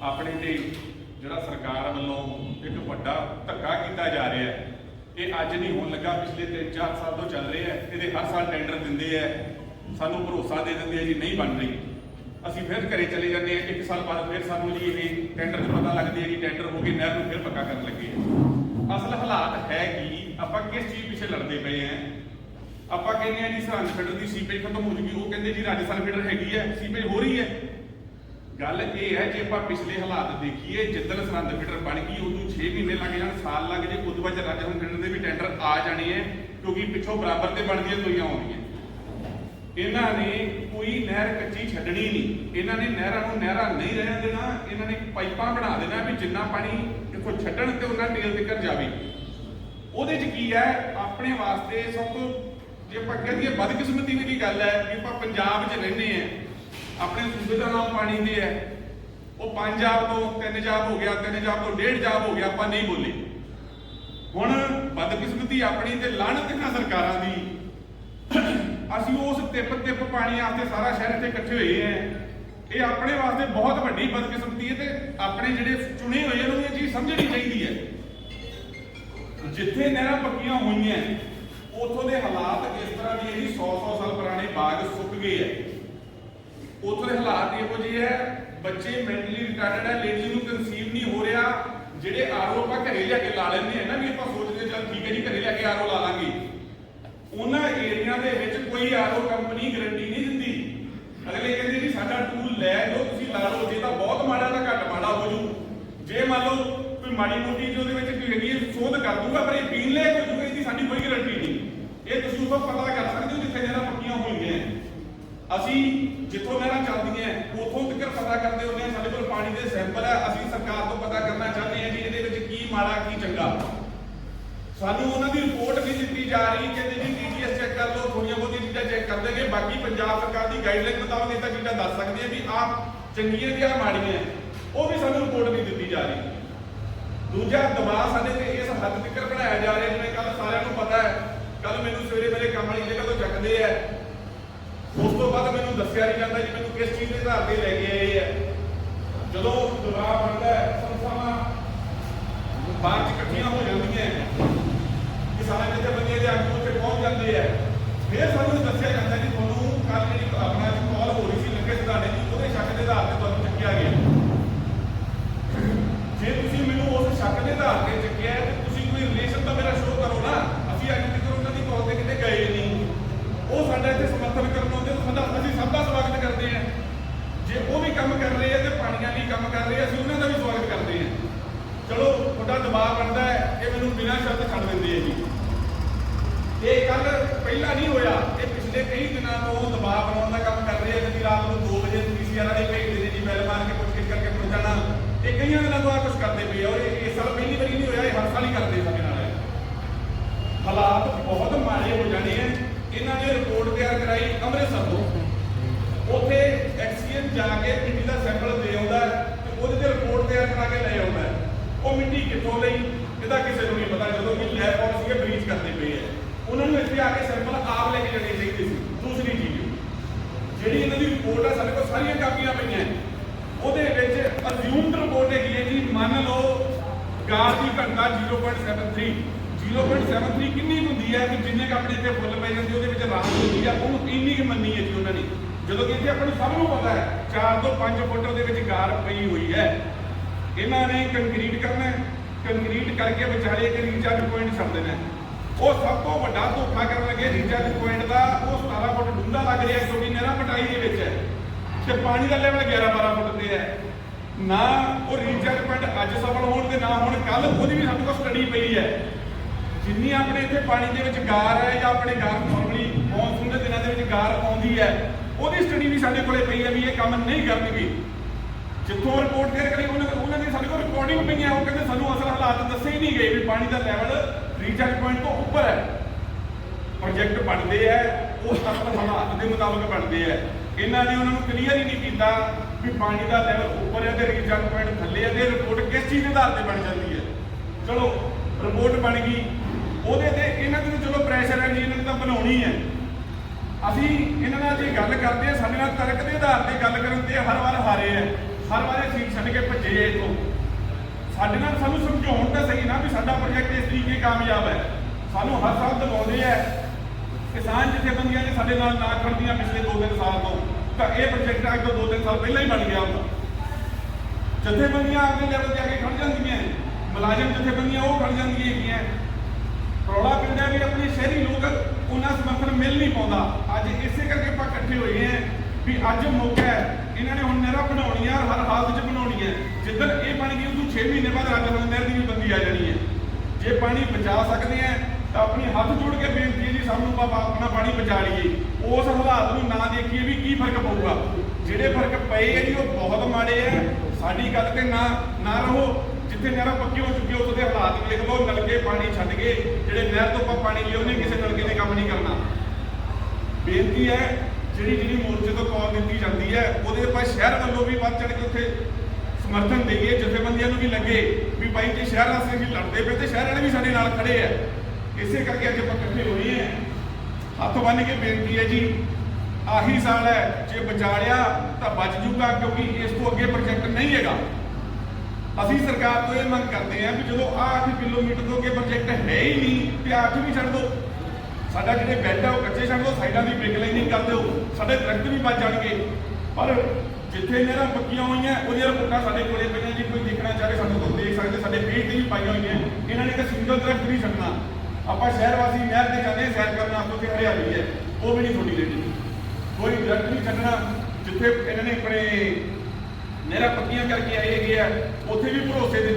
ਆਪਣੇ ਤੇ ਜਿਹੜਾ ਸਰਕਾਰ ਵੱਲੋਂ ਇੱਕ ਵੱਡਾ ਧੱਕਾ ਕੀਤਾ ਜਾ ਰਿਹਾ ਹੈ, ਇਹ ਅੱਜ ਨਹੀਂ ਹੋਣ ਲੱਗਾ, ਪਿਛਲੇ 3-4 ਸਾਲ ਤੋਂ ਚੱਲ ਰਿਹਾ ਹੈ, ਇਹਦੇ ਹਰ ਸਾਲ ਟੈਂਡਰ ਦਿੰਦੇ ਆ ਸਾਨੂੰ ਭਰੋਸਾ ਦੇ ਦਿੰਦੇ ਆ ਜੀ, ਨਹੀਂ ਬਣ ਰਹੀ। ਅਸੀਂ ਫਿਰ ਘਰੇ ਚਲੇ ਜਾਂਦੇ ਆ ਇੱਕ ਸਾਲ ਬਾਅਦ ਫਿਰ ਸਾਨੂੰ ਜੀ ਇਹ ਟੈਂਡਰ 'ਚ ਪਤਾ ਲੱਗਦੀ ਹੈ ਜੀ ਟੈਂਡਰ ਹੋ ਕੇ ਨਹਿਰ ਨੂੰ ਫਿਰ ਪੱਕਾ ਕਰਨ ਲੱਗੇ ਆ ਅਸਲ ਹਾਲਾਤ ਹੈ ਕਿ, ਆਪਾਂ ਕਿਸ ਚੀਜ਼ ਪਿੱਛੇ ਲੜਦੇ ਪਏ ਆ ਆਪਾਂ ਕਹਿੰਦੇ ਆ ਜੀ, ਸਰਹੰਦ ਫੀਡਰ ਦੀ ਸੀਪੇਜ ਖਤਮ ਹੋ ਜੂਗੀ ਉਹ ਕਹਿੰਦੇ ਜੀ ਰਾਜਸਥਾਨ ਫੀਡਰ ਹੈਗੀ ਹੈ, ਸੀਪੇਜ ਹੋ ਰਹੀ ਹੈ। ਗੱਲ ਇਹ ਹੈ, ਜੇ ਆਪਾਂ ਪਿਛਲੇ ਹਾਲਾਤ ਦੇਖੀਏ, ਜਿੱਦਣ ਸਰਹੰਦ ਫੀਡਰ ਬਣ ਗਈ, ਉਦੋਂ 6 ਮਹੀਨੇ ਲੱਗ ਜਾਣ, ਸਾਲ ਲੱਗ ਜੇ ਉਦੋਂ ਬਾਅਦ ਰਾਜਸਥਾਨ ਫੀਡਰ ਦੇ ਵੀ ਟੈਂਡਰ ਆ ਜਾਣੇ ਹੈ ਕਿਉਂਕਿ ਪਿੱਛੋਂ ਬਰਾਬਰ ਤੇ ਬਣਦੀਆਂ ਦੋਈਆਂ ਆਉਂਦੀਆਂ। ਇਹਨਾਂ ਨੇ ਕੋਈ ਨਹਿਰ ਕੱਚੀ ਛੱਡਣੀ ਨਹੀਂ। ਇਹਨਾਂ ਨੇ ਨਹਿਰਾਂ ਨੂੰ ਨਹਿਰਾਂ ਨਹੀਂ ਰਹਿਣ ਦੇਣਾ, ਇਹਨਾਂ ਨੇ ਪਾਈਪਾਂ ਬਣਾ ਦੇਣਾ ਵੀ ਜਿੰਨਾ ਪਾਣੀ ਇੱਥੋਂ ਛੱਡਣ ਤੇ ਉਹਨਾਂ ਟੇਲ ਤੱਕ ਜਾਵੇ। ਉਹਦੇ 'ਚ ਕੀ ਹੈ, ਆਪਣੇ ਵਾਸਤੇ ਸਭ ਤੋਂ ਜੇ ਆਪਾਂ ਕਹਦੀਏ ਬਦਕਿਸਮਤੀ ਦੀ ਗੱਲ ਹੈ ਕਿ ਆਪਾਂ ਪੰਜਾਬ 'ਚ ਰਹਿੰਦੇ ਆ ਆਪਣੇ ਸੂਬੇ ਦਾ ਨਾਮ ਪਾਣੀ ਦੇ ਹੈ। ਉਹ ਪੰਜ ਜਾਬ ਤੋਂ ਤਿੰਨ ਜਾਬ ਹੋ ਗਿਆ, ਤਿੰਨ ਜਾਬ ਤੋਂ ਡੇਢ ਜਾਬ ਹੋ ਗਿਆ, ਆਪਾਂ ਨਹੀਂ ਬੋਲੇ। ਹੁਣ ਬਦਕਿਸਮਤੀ ਆਪਣੀ ਤੇ ਲਾਹਨਤ ਇਹਨਾਂ ਸਰਕਾਰਾਂ ਦੀ। ਅਸੀਂ ਉਸ ਤਿੱਪ ਤਿੱਪ ਪਾਣੀ ਵਾਸਤੇ ਸਾਰਾ ਸ਼ਹਿਰ ਇੱਥੇ ਇਕੱਠੇ ਹੋਏ ਆ ਇਹ ਆਪਣੇ ਵਾਸਤੇ ਬਹੁਤ ਵੱਡੀ ਬਦਕਿਸਮਤੀ ਹੈ ਤੇ ਆਪਣੇ ਜਿਹੜੇ ਚੁਣੇ ਹੋਏ ਨੂੰ ਇਹ ਚੀਜ਼ ਸਮਝਣੀ ਚਾਹੀਦੀ ਹੈ। ਜਿੱਥੇ ਨਹਿਰਾਂ ਪੱਕੀਆਂ ਹੋਈਆਂ, ਉਥੋਂ ਦੇ ਹਾਲਾਤ ਇਸ ਤਰ੍ਹਾਂ ਦੀ ਹੈ 100 100 ਸਾਲ ਪੁਰਾਣੇ ਬਾਗ ਸੁੱਕ ਗਏ ਹੈ। ਉਥੋਂ ਦੇ ਹਾਲਾਤ ਇਹੋ ਜਿਹੇ ਹੈ, ਬੱਚੇ ਮੈਂਟਲੀ ਰਿਟਾਰਡਡ ਹੈ ਲੇਡੀਜ਼ ਨੂੰ ਕਨਸੀਵ ਨਹੀਂ ਹੋ ਰਿਹਾ, ਜਿਹੜੇ ਆਰਓ ਆਪਾਂ ਘਰੇ ਲਿਆ ਕੇ ਲਾ ਲੈਂਦੇ ਆ ਨਾ ਵੀ ਆਪਾਂ ਸੋਚਦੇ ਚੱਲ ਠੀਕ ਹੈ ਜੀ, ਘਰੇ ਲਿਆ ਕੇ ਆਰਓ ਲਾ ਲਾਂਗੇ। ਉਹਨਾਂ ਏਰੀਆ ਦੇ ਵਿੱਚ ਕੋਈ ਆਰਓ ਕੰਪਨੀ ਗਾਰੰਟੀ ਨਹੀਂ ਦਿੰਦੀ। ਅਗਲੇ ਕਹਿੰਦੇ ਜੀ, ਸਾਡਾ ਟੂਲ ਲੈ ਲਓ ਤੁਸੀਂ ਲਾ ਲਓ, ਜੇ ਤਾਂ ਬਹੁਤ ਮਾੜਾ ਤਾਂ ਘੱਟ ਮਾੜਾ ਹੋ ਜੂ। ਜੇ ਮੰਨ ਲਓ ਕੋਈ ਮਾੜੀ ਮੋਟੀ ਜੋ ਵਿੱਚ ਕੋਈ ਹੈਗੀ ਸੋਧ ਕਰ ਦੂਗਾ, ਪਰ ਇਹ ਪੀਣ ਲੈ ਹੋ ਜੂਗਾ, ਇਹਦੀ ਸਾਡੀ ਕੋਈ ਗਾਰੰਟੀ ਨਹੀਂ। ਇਹ ਤੁਸੀਂ ਉਦੋਂ ਪਤਾ ਕਰ ਸਕਦੇ ਹੋ ਜਿੱਥੇ ਜਿਹੜਾ ਪੱਕੀਆਂ ਅਸੀਂ ਜਿੱਥੋਂ ਨਹਿਰਾਂ ਚੱਲਦੀਆਂ ਉਥੋਂ ਤੱਕ ਪਤਾ ਕਰਦੇ ਹੁੰਦੇ ਹਾਂ, ਸਾਡੇ ਕੋਲ ਪਾਣੀ ਦੇ ਸੈਂਪਲ ਹੈ, ਅਸੀਂ ਸਰਕਾਰ ਤੋਂ ਪਤਾ ਕਰਨਾ ਚਾਹੁੰਦੇ ਹਾਂ ਜੀ ਇਹਦੇ ਵਿੱਚ ਕੀ ਮਾੜਾ, ਕੀ ਚੰਗਾ। ਸਾਨੂੰ ਉਹਨਾਂ ਦੀ ਰਿਪੋਰਟ ਨਹੀਂ ਦਿੱਤੀ ਜਾ ਰਹੀ, ਕਹਿੰਦੇ ਜੀ ਟੀਡੀਐਸ ਚੈੱਕ ਕਰ ਲਓ ਥੋੜੀਆਂ ਬਹੁਤੀਆਂ ਚੀਜ਼ਾਂ ਚੈੱਕ ਕਰ ਦੇਗੇ ਬਾਕੀ ਪੰਜਾਬ ਸਰਕਾਰ ਦੀ ਗਾਈਡਲਾਈਨ ਮੁਤਾਬਕ ਇਹ ਤਾਂ ਚੀਜ਼ਾਂ ਦੱਸ ਸਕਦੇ ਆ ਵੀ ਆਹ ਚੰਗੀਆਂ ਤੇ ਆਹ ਮਾੜੀਆਂ ਉਹ ਵੀ ਸਾਨੂੰ ਰਿਪੋਰਟ ਨਹੀਂ ਦਿੱਤੀ ਜਾ ਰਹੀ। ਦੂਜਾ ਦਬਾਅ ਸਾਡੇ ਤੇ ਇਸ ਹੱਦ ਤੱਕ ਬਣਾਇਆ ਜਾ ਰਿਹਾ, ਜਿਵੇਂ ਕੱਲ ਸਾਰਿਆਂ ਨੂੰ ਪਤਾ ਹੈ ਕੱਲ ਮੈਨੂੰ ਸਵੇਰੇ ਮੇਰੇ ਕੰਮ ਵਾਲੀ ਜਗ੍ਹਾ ਤੋਂ ਚੱਕਦੇ ਆ ਮੈਨੂੰ ਦੱਸਿਆ ਨਹੀਂ ਜਾਂਦਾ ਜੀ ਮੈਨੂੰ ਕਿਸ ਚੀਜ਼ ਦੇ ਆਧਾਰ ਤੇ ਲੈ ਕੇ ਆਏ ਆ। ਜਦੋਂ ਦਬਾਅ ਬਣਦਾ ਹੈ ਸੰਸਾਵਾਂ ਬਾਅਦ ਚ ਇਕੱਠੀਆਂ ਹੋ ਜਾਂਦੀਆਂ ਕਿਸਾਨ ਜਥੇਬੰਦੀਆਂ ਦੇ ਆਗੂ ਉੱਥੇ ਪਹੁੰਚ ਜਾਂਦੇ ਆ, ਫਿਰ ਸਾਨੂੰ ਦੱਸਿਆ ਜਾਂਦਾ ਕਿ ਤੁਹਾਨੂੰ ਕੱਲ ਜਿਹੜੀ ਆਪਣਾ ਕਾਲ ਹੋ ਰਹੀ ਸੀ ਲੱਗੇ ਸਿਧਾਣੇ ਦੀ ਉਹਦੇ ਸ਼ੱਕ ਦੇ ਆਧਾਰ ਤੇ ਤੁਹਾਨੂੰ ਚੱਕਿਆ ਗਿਆ ਜੇ ਤੁਸੀਂ ਮੈਨੂੰ ਉਸ ਸ਼ੱਕ ਦੇ ਆਧਾਰ ਤੇ ਚੱਕਿਆ ਹੈ ਤੇ ਤੁਸੀਂ ਕੋਈ ਰਿਲੇਸ਼ਨ ਤਾਂ ਮੇਰਾ ਸ਼ੋਅ ਕਰੋ ਨਾ ਅਸੀਂ ਅੱਜ ਤੱਕ ਉਹਨਾਂ ਦੀ ਕਾਲ ਤੇ ਕਿਤੇ ਗਏ ਨਹੀਂ ਉਹ ਸਾਡਾ ਇੱਥੇ ਸਮਰਥਨ ਕਰਨ ਆਉਂਦੇ ਤਾਂ ਸਾਡਾ ਅਸੀਂ ਸਭ ਦਾ ਸਵਾਗਤ ਕਰਦੇ ਹਾਂ ਜੇ ਉਹ ਵੀ ਕੰਮ ਕਰ ਰਹੇ ਆ ਤੇ ਪਾਣੀਆਂ ਲਈ ਕੰਮ ਕਰ ਰਹੇ ਆ, ਅਸੀਂ ਉਹਨਾਂ ਦਾ ਵੀ ਸਵਾਗਤ ਕਰਦੇ ਹਾਂ ਚਲੋ, ਤੁਹਾਡਾ ਦਬਾਅ ਬਣਦਾ ਹੈ, ਇਹ ਮੈਨੂੰ ਬਿਨਾਂ ਸ਼ਰਤ ਛੱਡ ਦਿੰਦੇ ਆ ਜੀ। ਇਹ ਕੱਲ ਪਹਿਲਾਂ ਨਹੀਂ ਹੋਇਆ, ਇਹ ਪਿਛਲੇ ਕਈ ਦਿਨਾਂ ਤੋਂ ਦਬਾਅ ਬਣਾਉਣ ਦਾ ਕੰਮ ਕਰ ਰਹੇ ਆ ਕਦੀ ਰਾਤ ਨੂੰ 2 ਵਜੇ ਪੀਸੀਆਰ ਵਾਲੇ ਭੇਜਦੇ ਨੇ ਜੀ, ਬੈਲ ਮਾਰ ਕੇ ਪੁੱਛ ਕਰਕੇ ਪਹੁੰਚਾਣਾ ਇਹ ਕਈਆਂ ਦਿਨਾਂ ਤੋਂ ਆ ਕੁਝ ਕਰਦੇ ਪਏ ਔਰ ਇਹ ਇਸ ਸਾਲ ਪਹਿਲੀ ਵਾਰੀ ਨਹੀਂ ਹੋਇਆ, ਇਹ ਹਰ ਸਾਲ ਹੀ ਕਰਦੇ ਸਾਡੇ ਨਾਲ। ਹਾਲਾਤ ਬਹੁਤ ਮਾੜੇ ਹੋ ਜਾਣੇ ਆ। ਇਹਨਾਂ ਨੇ ਰਿਪੋਰਟ ਤਿਆਰ ਕਰਾਈ ਅੰਮ੍ਰਿਤਸਰ ਤੋਂ। ਜਾ ਕੇ ਮਿੱਟੀ ਦਾ ਸੈਂਪਲ ਦੇ ਆਉਂਦਾ ਤੇ ਉਹਦੇ ਤੇ ਰਿਪੋਰਟ ਤਿਆਰ ਕਰਾ ਕੇ ਲੈ ਆਉਂਦਾ ਉਹ ਮਿੱਟੀ ਕਿੱਥੋਂ ਲਈ, ਇਹਦਾ ਕਿਸੇ ਨੂੰ ਨਹੀਂ ਪਤਾ, ਜਦੋਂ ਕਿ ਲੈਬ ਪਾਲਿਸੀ ਬਰੀਚ ਕਰਦੇ ਪਏ ਆ ਉਹਨਾਂ ਨੂੰ ਇੱਥੇ ਆ ਕੇ ਸੈਂਪਲ ਆਪ ਲੈ ਕੇ ਜਾਣੇ ਚਾਹੀਦੇ ਸੀ, ਦੂਸਰੀ ਚੀਜ਼। ਜਿਹੜੀ ਇਹਨਾਂ ਦੀ ਰਿਪੋਰਟ ਹੈ ਸਾਡੇ ਕੋਲ ਸਾਰੀਆਂ ਕਾਪੀਆਂ ਪਈਆਂ ਉਹਦੇ ਵਿੱਚ ਅਸਿਊਮਡ ਰਿਪੋਰਟ ਹੈਗੀ ਹੈ ਜੀ, ਮੰਨ ਲਓ ਗਾਰ ਦੀ ਘੰਟਾ 0.73 0.73 ਕਿੰਨੀ ਹੁੰਦੀ ਹੈ ਕਿ ਜਿੰਨੇ ਕੁ ਆਪਣੇ ਫੁੱਲ ਪੈ ਜਾਂਦੇ, ਉਹਦੇ ਵਿੱਚ ਰਾਤ ਹੁੰਦੀ ਆ, ਉਹਨੂੰ ਇੰਨੀ ਕੁ ਮੰਨੀ ਹੈ ਜੀ ਉਹਨਾਂ ਨੇ। ਜਦੋਂ ਕਿ ਇੱਥੇ ਆਪਾਂ ਨੂੰ ਸਭ ਨੂੰ ਪਤਾ ਹੈ 4 ਤੋਂ 5 ਫੁੱਟ ਉਹਦੇ ਵਿੱਚ ਗਾਰ ਪਈ ਹੋਈ ਹੈ। ਇਹਨਾਂ ਨੇ ਕੰਕਰੀਟ ਕਰਨਾ ਕੰਕਰੀਟ ਕਰਕੇ ਵਿਚਾਲੇ ਇੱਕ ਰੀਚਾਰਜ ਪੁਆਇੰਟ ਛੱਡ ਦੇਣਾ ਉਹ ਸਭ ਤੋਂ ਵੱਡਾ ਧੋਖਾ ਕਰਨ ਲੱਗੇ ਰੀਚਾਰਜ ਪੁਆਇੰਟ ਦਾ, ਉਹ 17 ਫੁੱਟ ਡੂੰਘਾ ਲੱਗ ਰਿਹਾ ਕਿਉਂਕਿ ਨਹਿਰਾਂ ਪਟਾਈ ਦੇ ਵਿੱਚ ਹੈ। ਤੇ ਪਾਣੀ ਦਾ ਲੈਵਲ 11 12 ਫੁੱਟ ਤੇ ਹੈ। ਨਾ ਉਹ ਰੀਚਾਰਜ ਪੁਆਇੰਟ ਅੱਜ ਸਫਲ ਹੋਣ ਤੇ ਨਾ ਹੁਣ ਕੱਲ ਉਹਦੀ ਵੀ ਸਾਡੇ ਕੋਲ ਸਟੱਡੀ ਪਈ ਹੈ। ਜਿੰਨੀ ਆਪਣੇ ਇੱਥੇ ਪਾਣੀ ਦੇ ਵਿੱਚ ਗਾਰ ਹੈ ਜਾਂ ਆਪਣੇ ਗਾਰ ਨਾਰਮਲੀ ਮੌਨਸੂਨ ਦੇ ਦਿਨਾਂ ਦੇ ਵਿੱਚ ਗਾਰ ਆਉਂਦੀ ਹੈ ਉਹਦੀ ਸਟੱਡੀ ਵੀ ਸਾਡੇ ਕੋਲੇ ਪਈ ਹੈ ਵੀ ਇਹ ਕੰਮ ਨਹੀਂ ਕਰਨਗੇ। ਜਿੱਥੋਂ ਰਿਪੋਰਟ ਕਰ ਕਰੀ, ਉਹਨਾਂ ਉਹਨਾਂ ਦੀ ਸਾਡੇ ਕੋਲ ਰਿਕਾਰਡਿੰਗ ਪਈਆਂ ਉਹ ਕਹਿੰਦੇ ਸਾਨੂੰ ਅਸਲ ਹਾਲਾਤ ਦੱਸੇ ਹੀ ਨਹੀਂ ਗਏ ਵੀ ਪਾਣੀ ਦਾ ਲੈਵਲ ਰੀਚਾਰਜ ਪੁਆਇੰਟ ਤੋਂ ਉੱਪਰ ਹੈ। ਪ੍ਰੋਜੈਕਟ ਬਣਦੇ ਆ ਉਹ ਅਸਲ ਹਾਲਾਤ ਦੇ ਮੁਤਾਬਕ ਬਣਦੇ ਆ ਇਹਨਾਂ ਨੇ ਉਹਨਾਂ ਨੂੰ ਕਲੀਅਰ ਹੀ ਨਹੀਂ ਕੀਤਾ ਵੀ ਪਾਣੀ ਦਾ ਲੈਵਲ ਉੱਪਰ ਹੈ ਤੇ ਰੀਚਾਰਜ ਪੁਆਇੰਟ ਥੱਲੇ ਹੈ ਤੇ ਰਿਪੋਰਟ ਕਿਸ ਚੀਜ਼ ਦੇ ਆਧਾਰ ਤੇ ਬਣ ਜਾਂਦੀ ਹੈ। ਚਲੋ ਰਿਪੋਰਟ ਬਣ ਗਈ। ਉਹਦੇ ਤੇ ਇਹਨਾਂ ਦੇ ਚਲੋ ਪ੍ਰੈਸ਼ਰ ਹੈ, ਜੀ ਇਹਨਾਂ ਨੇ ਤਾਂ ਬਣਾਉਣੀ ਹੈ। ਅਸੀਂ ਇਹਨਾਂ ਨਾਲ ਜੇ ਗੱਲ ਕਰਦੇ ਆ ਸਾਡੇ ਨਾਲ ਤਰਕ ਦੇ ਆਧਾਰ ਤੇ ਗੱਲ ਕਰਨ ਤੇ ਹਰ ਵਾਰ ਹਾਰੇ ਆ ਹਰ ਵਾਰੇ ਸੀਟ ਛੱਡ ਕੇ ਭੱਜੇ ਆ ਇੱਥੋਂ। ਸਾਡੇ ਨਾਲ ਸਾਨੂੰ ਸਮਝਾਉਣ ਤਾਂ ਸਹੀ ਨਾ ਵੀ ਸਾਡਾ ਪ੍ਰੋਜੈਕਟ ਇਸ ਤਰੀਕੇ ਕਾਮਯਾਬ ਹੈ। ਸਾਨੂੰ ਹਰ ਸਾਲ ਦਬਾਉਂਦੇ ਆ ਕਿਸਾਨ ਜਥੇਬੰਦੀਆਂ ਨੇ ਸਾਡੇ ਨਾਲ ਨਾ ਖੜਦੀਆਂ ਪਿਛਲੇ 2-3 ਸਾਲ ਤੋਂ। ਤਾਂ ਇਹ ਪ੍ਰੋਜੈਕਟ ਅੱਜ ਤੋਂ 2-3 ਸਾਲ ਪਹਿਲਾਂ ਹੀ ਬਣ ਗਿਆ ਹੁੰਦਾ। ਜਥੇਬੰਦੀਆਂ ਅਗਲੇ ਲੈਵਲ ਤੇ ਆ ਕੇ ਖੜ ਜਾਂਦੀਆਂ ਮੁਲਾਜ਼ਮ ਜਥੇਬੰਦੀਆਂ ਉਹ ਖੜ ਜਾਂਦੀਆਂ ਹੈਗੀਆਂ ਰੌਲਾ ਪੈਂਦਾ ਵੀ ਆਪਣੇ ਸ਼ਹਿਰੀ ਲੋਕ ਉਹਨਾਂ ਸਮਰਥਨ ਮਿਲ ਨਹੀਂ ਪਾਉਂਦਾ। ਅੱਜ ਇਸੇ ਕਰਕੇ ਆਪਾਂ ਇਕੱਠੇ ਹੋਏ ਹਾਂ ਵੀ ਅੱਜ ਮੌਕਾ ਹੈ। ਇਹਨਾਂ ਨੇ ਹੁਣ ਨਹਿਰਾਂ ਬਣਾਉਣੀਆਂ, ਹਰ ਹਾਲਤ 'ਚ ਬਣਾਉਣੀਆਂ ਜਿੱਦਣ ਇਹ ਬਣ ਗਈ, ਉਦੋਂ 6 ਮਹੀਨੇ ਬਾਅਦ ਰਾਜਾ ਨਹਿਰ ਦੀ ਵੀ ਬੰਦੀ ਆ ਜਾਣੀ ਹੈ। ਜੇ ਪਾਣੀ ਬਚਾ ਸਕਦੇ ਆ ਤਾਂ ਆਪਣੀ ਹੱਥ ਜੋੜ ਕੇ ਬੇਨਤੀ ਹੈ ਜੀ, ਸਾਨੂੰ ਆਪਾਂ ਆਪਣਾ ਪਾਣੀ ਬਚਾ ਲਈਏ। ਉਸ ਹਾਲਾਤ ਨੂੰ ਨਾ ਦੇਖੀਏ ਵੀ ਕੀ ਫ਼ਰਕ ਪਊਗਾ। ਜਿਹੜੇ ਫ਼ਰਕ ਪਏ ਆ ਜੀ, ਉਹ ਬਹੁਤ ਮਾੜੇ ਆ। ਸਾਡੀ ਗੱਲ ਤੇ ਨਾ ਨਾ ਰਹੋ। ਜਿੱਥੇ ਨਹਿਰਾਂ ਪੱਕੀ ਹੋ ਚੁੱਕੀ ਉਸ ਦੇ ਹਾਲਾਤ ਵੇਖ ਲਓ, ਨਲਕੇ ਪਾਣੀ ਛੱਡ ਕੇ ਜਿਹੜੇ ਨਹਿਰ ਤੋਂ ਆਪਾਂ ਪਾਣੀ ਲਿਆਉਂਦੇ ਕਿਸੇ ਨਲਕੇ ਨੇ ਕੰਮ ਨਹੀਂ ਕਰਨਾ। ਬੇਨਤੀ ਹੈ, ਜਿਹੜੀ ਜਿਹੜੀ ਮੋਰਚੇ ਤੋਂ ਕਾਲ ਦਿੱਤੀ ਜਾਂਦੀ ਹੈ, ਉਹਦੇ ਆਪਾਂ ਸ਼ਹਿਰ ਵੱਲੋਂ ਵੀ ਵੱਧ ਚੜ ਕੇ ਉੱਥੇ ਸਮਰਥਨ ਦੇਈਏ, ਜਥੇਬੰਦੀਆਂ ਨੂੰ ਵੀ ਲੱਗੇ ਵੀ ਭਾਈ ਜੇ, ਸ਼ਹਿਰ ਵਾਸਤੇ ਵੀ ਲੜਦੇ ਪਏ ਤੇ ਸ਼ਹਿਰ ਵਾਲੇ ਵੀ ਸਾਡੇ ਨਾਲ ਖੜੇ ਆ। ਇਸੇ ਕਰਕੇ ਅੱਜ ਆਪਾਂ ਇਕੱਠੇ ਹੋਏ ਹਾਂ। ਹੱਥ ਬੰਨ੍ਹ ਕੇ ਬੇਨਤੀ ਹੈ ਜੀ, ਆਹੀ ਸਾਲ ਹੈ, ਜੇ ਬਚਾ ਲਿਆ ਤਾਂ ਬਚ ਜੂਗਾ, ਕਿਉਂਕਿ ਇਸ ਤੋਂ ਅੱਗੇ ਪ੍ਰੋਜੈਕਟ ਨਹੀਂ ਹੈਗਾ। ਅਸੀਂ ਸਰਕਾਰ ਤੋਂ ਇਹ ਮੰਗ ਕਰਦੇ ਹਾਂ ਵੀ ਜਦੋਂ ਆਹ 8 ਕਿਲੋਮੀਟਰ ਤੋਂ ਅੱਗੇ ਪ੍ਰੋਜੈਕਟ ਹੈ ਹੀ ਨਹੀਂ ਤੇ 8 ਵੀ ਛੱਡ ਦਿਓ। ਸਾਡਾ ਜਿਹੜੇ ਬੈੱਡ ਆ ਉਹ ਕੱਚੇ ਛੱਡ ਦਿਓ, ਸਾਈਡਾਂ ਦੀ ਬ੍ਰਿਕ ਲਾਈਨਿੰਗ ਕਰ ਦਿਓ। ਸਾਡੇ ਦਰਖਤ ਵੀ ਬਚ ਜਾਣਗੇ। ਪਰ ਜਿੱਥੇ ਨਹਿਰਾਂ ਪੱਕੀਆਂ ਹੋਈਆਂ, ਉਹਦੀਆਂ ਰਿਪੋਰਟਾਂ ਸਾਡੇ ਕੋਲੇ ਪਈਆਂ। ਜੀ ਕੋਈ ਦੇਖਣਾ ਚਾਹੇ ਸਾਡੇ ਕੋਲ ਦੇਖ ਸਕਦੇ, ਸਾਡੇ ਪੇਜ ਤੇ ਵੀ ਪਾਈਆਂ ਹੋਈਆਂ। ਇਹਨਾਂ ਨੇ ਤਾਂ ਸਿੰਗਲ ਦਰਖਤ ਨਹੀਂ ਛੱਡਣਾ। ਆਪਾਂ ਸ਼ਹਿਰ ਵਾਸੀ ਨਹਿਰ ਤੇ ਜਾਂਦੇ ਸੈਰ ਕਰਨ ਵਾਸਤੇ ਉੱਥੇ ਹਰਿਆਲੀ ਹੈ। ਉਹ ਵੀ ਨਹੀਂ ਛੋਟੀ ਲੈਣੀ ਕੋਈ ਦਰਖਤ ਨਹੀਂ ਛੱਡਣਾ। ਜਿੱਥੇ ਇਹਨਾਂ ਨੇ ਆਪਣੇ ਮੇਰਾ ਪੱਕੀਆਂ ਕਰਕੇ ਆਏ ਹੈਗੇ ਆ ਉੱਥੇ ਵੀ ਭਰੋਸੇ ਦੇ